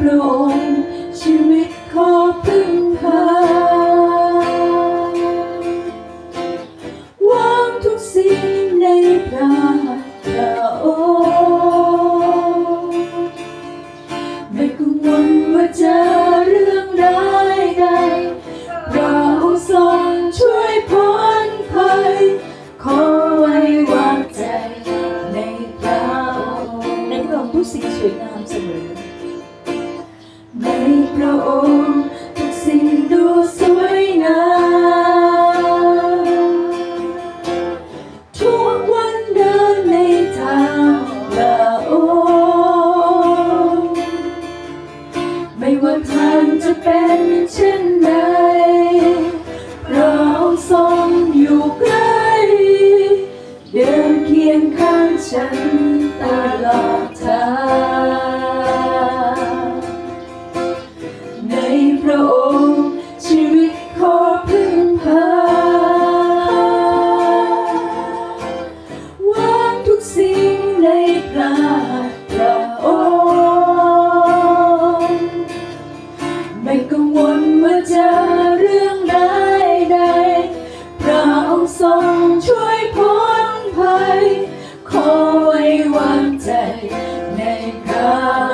blue. ไม่ว่าทางจะเป็นเช่นใดเราทองอยู่ใกล้เดินเคียงข้างฉัน ใจในพระ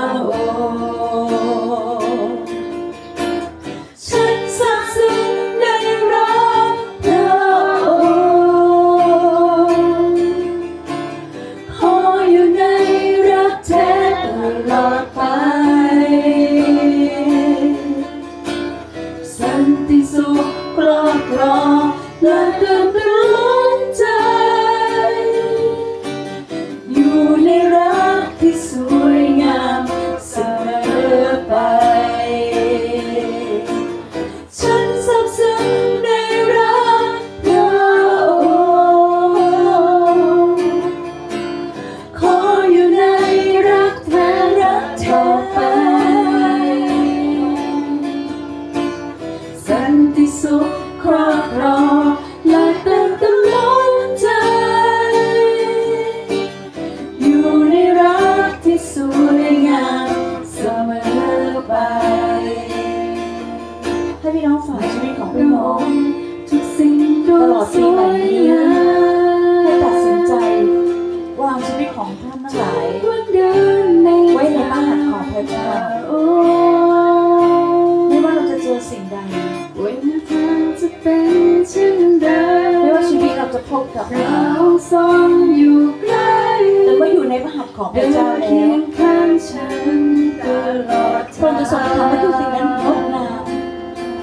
พบกับเราสองอยู่ใกล้แต่ก็อยู่ในพระหัตถ์ของพระเจ้าแล้เคียงข้างฉันตลอดพรงจะส่งทำให้ทุกสิ่งนั้นงดงาม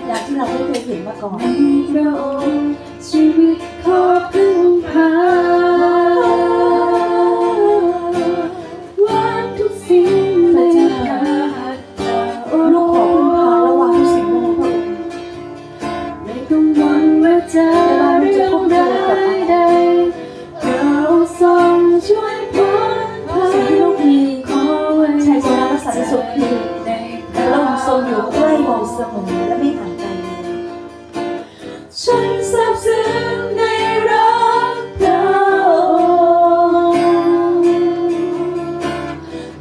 อย่างที่เราไม่เคยเห็นมาก่อน พระองค์ชีวิตขอพึ่งพา ฉันซับซึ้งในรักเก่า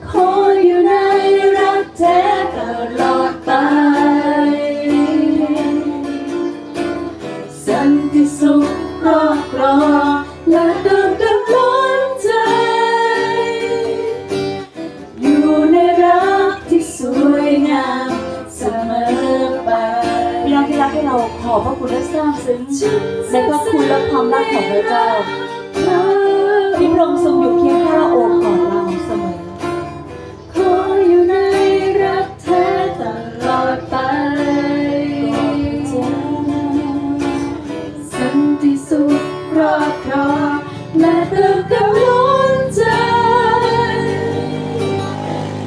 ขออยู่ในรักแท้ตลอดไป ขอบพระคุณและซาบซึ้งในพระคุณและความรักของพระเจ้าที่พระองค์ทรงอยู่เคียงข้างเราโอบกอดเราเสมอขออยู่ในรักแท้ตลอดไปสันติสุขรอบครองและเติมกำลังใจ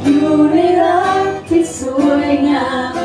อยู่ในรักที่สวยงาม